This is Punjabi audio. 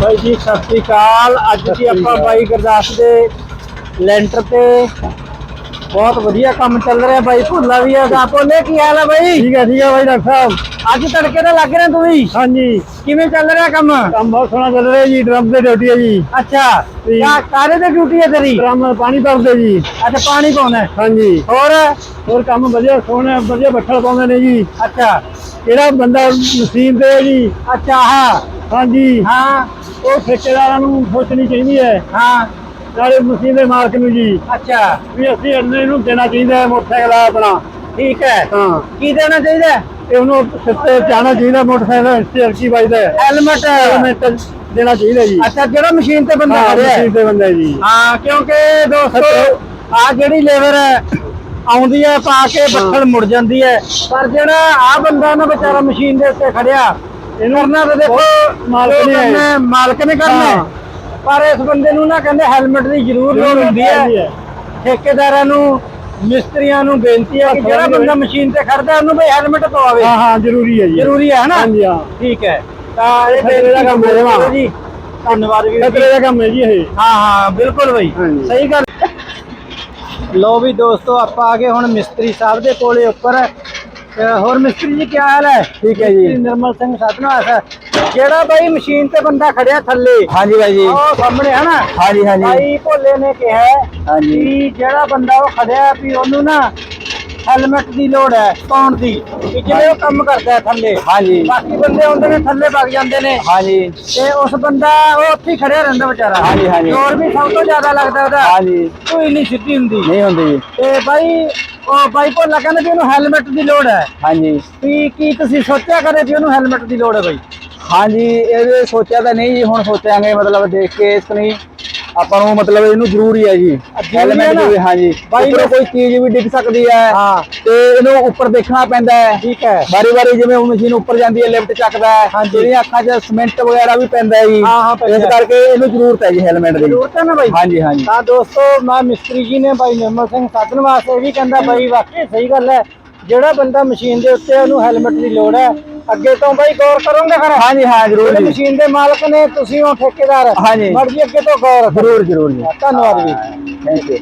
ਬਾਈ ਜੀ ਸਤਿ ਸ੍ਰੀ ਅਕਾਲ। ਅੱਜ ਜੀ ਆਪਾਂ ਬਾਈ ਗੁਰਦਾਸ ਦੇ ਲੈਂਟਰ ਤੇ ਬਹੁਤ ਵਧੀਆ ਕੰਮ ਚੱਲ ਰਿਹਾ ਬਾਈ ਭੁੱਲਾ ਵੀ ਆ ਦਾ ਭੋਲੇ ਕੀ ਹਾਲ ਹੈ ਬਾਈ? ਠੀਕ ਹੈ ਠੀਕ ਹੈ ਬਾਈ ਡਾਕਟਰ ਸਾਹਿਬ। ਅੱਜ ਤੜਕੇ ਦਾ ਲੱਗ ਰਿਹਾ ਤੂੰ ਵੀ ਹਾਂਜੀ। ਕਿਵੇਂ ਚੱਲ ਰਿਹਾ ਕੰਮ? ਕੰਮ ਬਹੁਤ ਸੋਹਣਾ ਚੱਲ ਰਿਹਾ ਜੀ ਡਰਮ ਤੇ ਡਿਊਟੀ ਹੈ ਜੀ। ਅੱਛਾ ਜੀ। ਕਾ ਕਾਰੇ ਤੇ ਡਿਊਟੀ ਹੈ ਤੇਰੀ? ਡਰਮ ਨਾਲ ਪਾਣੀ ਭਰਦੇ ਜੀ। ਅੱਛਾ ਪਾਣੀ ਪਾਉਣਾ। ਹਾਂਜੀ। ਹੋਰ? ਹੋਰ ਕੰਮ ਵਧੀਆ ਸੋਹਣਾ ਵਧੀਆ ਬੱਠਲ ਪਾਉਂਦੇ ਨੇ ਜੀ। ਅੱਛਾ। ਜਿਹੜਾ ਬੰਦਾ ਮਸ਼ੀਨ ਤੇ ਹੈ ਜੀ। ਅੱਛਾ ਹਾਂ ਹਾਂਜੀ। ਹਾਂ। ਉਹ ਠੇਕੇਦਾਰਾਂ ਨੂੰ ਸੋਚਣੀ ਚਾਹੀਦੀ ਹੈ। ਹਾਂ। ਨਾਲੇ ਮਸ਼ੀਨ ਦੇ ਮਾਲਕ ਨੂੰ ਜੀ। ਅੱਛਾ। ਵੀ ਅਸੀਂ ਇੰਨੇ ਨੂੰ ਦੇਣਾ ਚਾਹੀਦਾ ਹੈ ਮੋਟਰਸਾਈਕਲ ਆ ਆਪਣਾ। ਠੀਕ ਹੈ। ਹਾਂ। ਕੀ ਦੇਣਾ ਚਾਹੀਦਾ? ਹੈ? ਤੇ ਉਹਨੂੰ ਸਿਰ ਤੇ ਜਾਣਾ ਚਾਹੀਦਾ ਮੋਟਰਸਾਈਕਲ ਸਿਰ ਕੀ ਵੱਜਦਾ ਹੈ। ਹੈਲਮਟ ਹੈਲਮਟ ਦੇਣਾ ਚਾਹੀਦਾ ਜੀ। ਅੱਛਾ ਜਿਹੜਾ ਮਸ਼ੀਨ ਤੇ ਬੰਦਾ ਹਾਂ ਖੜਿਆ ਹੈ? ਮਸ਼ੀਨ ਤੇ ਬੰਦਾ ਜੀ। ਹਾਂ ਕਿਉਂਕਿ ਦੋਸਤੋ ਆ ਜਿਹੜੀ ਲੇਬਰ ਹੈ ਆਉਂਦੀ ਹੈ ਪਾ ਕੇ ਬੱਠਲ ਮੁੜ ਜਾਂਦੀ ਹੈ। ਪਰ ਜਿਹੜਾ ਆ ਬੰਦਾ ਨਾ ਵਿਚਾਰਾ ਮਸ਼ੀਨ ਦੇ ਉੱਤੇ ਖੜਿਆ ਇਹਨੂੰ ਕਰਨਾ ਤਾਂ ਦੇਖੋ ਮਾਲਕ ਨੇ। ਕਰਨਾ ਮਾਲਕ ਨੇ ਕਰਨਾ। ਪਰ ਇਸ ਬੰਦੇ ਨੂੰ ਨਾ ਕਹਿੰਦੇ ਹੈਲਮਟ ਦੀ ਜ਼ਰੂਰ ਲੋੜ ਹੁੰਦੀ ਹੈ। ਠੇਕੇਦਾਰਾਂ ਨੂੰ ਮਿਸਤਰੀਆਂ ਨੂੰ ਬੇਨਤੀ ਹੈ ਕਿ ਜਿਹੜਾ ਬੰਦਾ ਮਸ਼ੀਨ ਤੇ ਖੜਦਾ ਉਹਨੂੰ ਬਈ ਹੈਲਮਟ ਪਵਾਵੇ। ਹਾਂ ਹਾਂ ਜ਼ਰੂਰੀ ਹੈ ਜੀ। ਜ਼ਰੂਰੀ ਹੈ ਨਾ ਹਾਂਜੀ ਹਾਂ। ਠੀਕ ਹੈ। ਤਾਂ ਇਹ ਖਤਰੇ ਦਾ ਕੰਮ ਹੈ ਬੇਨਤੀ ਵਾ। ਜੀ। ਧੰਨਵਾਦ ਵੀਰ ਜੀ। ਖਤਰੇ ਦਾ ਕੰਮ ਹੈ ਜੀ ਇਹ। ਹਾਂ ਹਾਂ ਬਿਲਕੁਲ ਬਈ। ਸਹੀ ਗੱਲ। ਲੋ ਵੀ ਦੋਸਤੋ ਆਪਾਂ ਆ ਗਏ ਹੁਣ ਮਿਸਤਰੀ ਸਾਹਿਬ ਦੇ ਕੋਲੇ ਉੱਪਰ। ਹੋਰ ਮਿਸਤਰੀ ਜੀ ਕੀ ਹਾਲ ਹੈ? ਠੀਕ ਹੈ ਜੀ। ਮਿਸਤਰੀ ਨਿਰਮਲ ਸਿੰਘ ਸਾਧਨਾ ਹੈ। ਜਿਹੜਾ ਬਾਈ ਮਸ਼ੀਨ ਤੇ ਬੰਦਾ ਖੜਿਆ ਥੱਲੇ? ਹਾਂਜੀ ਬਾਈ ਜੀ। ਉਹ ਸਾਹਮਣੇ ਹੈ ਨਾ ਹਾਂਜੀ ਹਾਂਜੀ। ਬਾਈ ਭੋਲੇ ਨੇ ਕਿਹਾ ਹਾਂਜੀ। ਜਿਹੜਾ ਬੰਦਾ ਉਹ ਖੜਿਆ ਵੀ ਉਹਨੂੰ ਨਾ ਹੈਲਮਟ ਦੀ ਲੋੜ ਹੈ ਪਾਉਣ ਦੀ। ਜਿਵੇਂ ਉਹ ਕੰਮ ਕਰਦਾ ਹੈ ਥੱਲੇ। ਹਾਂਜੀ। ਬਾਕੀ ਬੰਦੇ ਹੁੰਦੇ ਨੇ ਥੱਲੇ ਵਗ ਜਾਂਦੇ ਨੇ। ਹਾਂਜੀ। ਤੇ ਉਸ ਬੰਦਾ ਉਹ ਉੱਥੇ ਖੜਿਆ ਰਹਿੰਦਾ ਵਿਚਾਰਾ। ਹਾਂਜੀ, ਹਾਂਜੀ। ਜ਼ੋਰ ਵੀ ਸਭ ਤੋਂ ਜ਼ਿਆਦਾ ਲੱਗਦਾ ਉਹਦਾ। ਹਾਂਜੀ। ਕੋਈ ਨਹੀਂ ਸਿੱਧੀ ਹੁੰਦੀ। ਨਹੀਂ ਹੁੰਦੀ। ਤੇ ਬਾਈ ਉਹ ਬਾਈ ਭੋਲਾ ਕਹਿੰਦੇ ਵੀ ਉਹਨੂੰ ਹੈਲਮਟ ਦੀ ਲੋੜ ਹੈ। ਹਾਂਜੀ। ਵੀ ਕੀ ਤੁਸੀਂ ਸੋਚਿਆ ਕਰੇ ਵੀ ਉਹਨੂੰ ਹੈਲਮਟ ਦੀ ਲੋੜ ਹੈ ਬਾਈ? ਹਾਂਜੀ ਇਹਦੇ ਸੋਚਿਆ ਤਾਂ ਨਹੀਂ ਜੀ ਹੁਣ ਸੋਚਾਂਗੇ ਮਤਲਬ ਦੇਖ ਕੇ ਇਸ ਨਹੀਂ ਆਪਾਂ ਨੂੰ ਮਤਲਬ ਇਹਨੂੰ ਜ਼ਰੂਰੀ ਹੈ ਜੀ। ਨਾ? ਵੀ ਹਾਂਜੀ। ਬਾਈ ਮੈਂ- ਕੋਈ ਚੀਜ਼ ਵੀ ਡਿੱਗ ਸਕਦੀ ਹੈ ਹਾਂ। ਤੇ ਇਹਨੂੰ ਉੱਪਰ ਦੇਖਣਾ ਪੈਂਦਾ ਹੈ। ਠੀਕ ਹੈ। ਵਾਰੀ ਵਾਰੀ ਜਿਵੇਂ ਉਹ ਮਸ਼ੀਨ ਉੱਪਰ ਜਾਂਦੀ ਹੈ ਲਿਫਟ ਚੱਕਦਾ ਹੈ। ਜਿਹੜੀਆਂ ਅੱਖਾਂ 'ਚ ਸੀਮੈਂਟ ਵਗੈਰਾ ਵੀ ਪੈਂਦਾ ਹੈ ਜੀ। ਇਸ। ਕਰਕੇ ਇਹਨੂੰ ਜ਼ਰੂਰਤ ਹੈ ਜੀ ਹੈਲਮਟ ਦੀ। ਜ਼ਰੂਰਤ ਹੈ ਨਾ ਬਾਈ? ਹਾਂਜੀ ਹਾਂਜੀ। ਤਾਂ ਦੋਸਤੋ ਮੈਂ ਮਿਸਤਰੀ ਜੀ ਨੇ ਬਾਈ ਨਿਰਮਲ ਸਿੰਘ ਸਾਧਨ ਵਾਸਤੇ ਇਹ ਵੀ ਕਹਿੰਦਾ ਬਾਈ ਵਾਕਈ ਸਹੀ ਗੱਲ ਹੈ। ਜਿਹੜਾ ਬੰਦਾ ਮਸ਼ੀਨ ਦੇ ਉੱਤੇ ਉਹਨੂੰ ਹੈਲਮਟ ਦੀ ਲੋੜ ਹੈ ਅੱਗੇ ਤੋਂ ਬਾਈ ਗੌਰ ਕਰੋਗੇ ਫਿਰ? ਹਾਂਜੀ ਹਾਂ ਜ਼ਰੂਰ ਜਿਹੜੇ ਜੀ। ਮਸ਼ੀਨ ਦੇ ਮਾਲਕ ਨੇ ਤੁਸੀਂ ਹੋ ਠੇਕੇਦਾਰ। ਹਾਂਜੀ। ਮਰਜ਼ੀ ਅੱਗੇ ਤੋਂ ਗੌਰ ਕਰੋ। ਜ਼ਰੂਰ ਜ਼ਰੂਰ ਜੀ। ਧੰਨਵਾਦ ਜੀ ਥੈਂਕ ਯੂ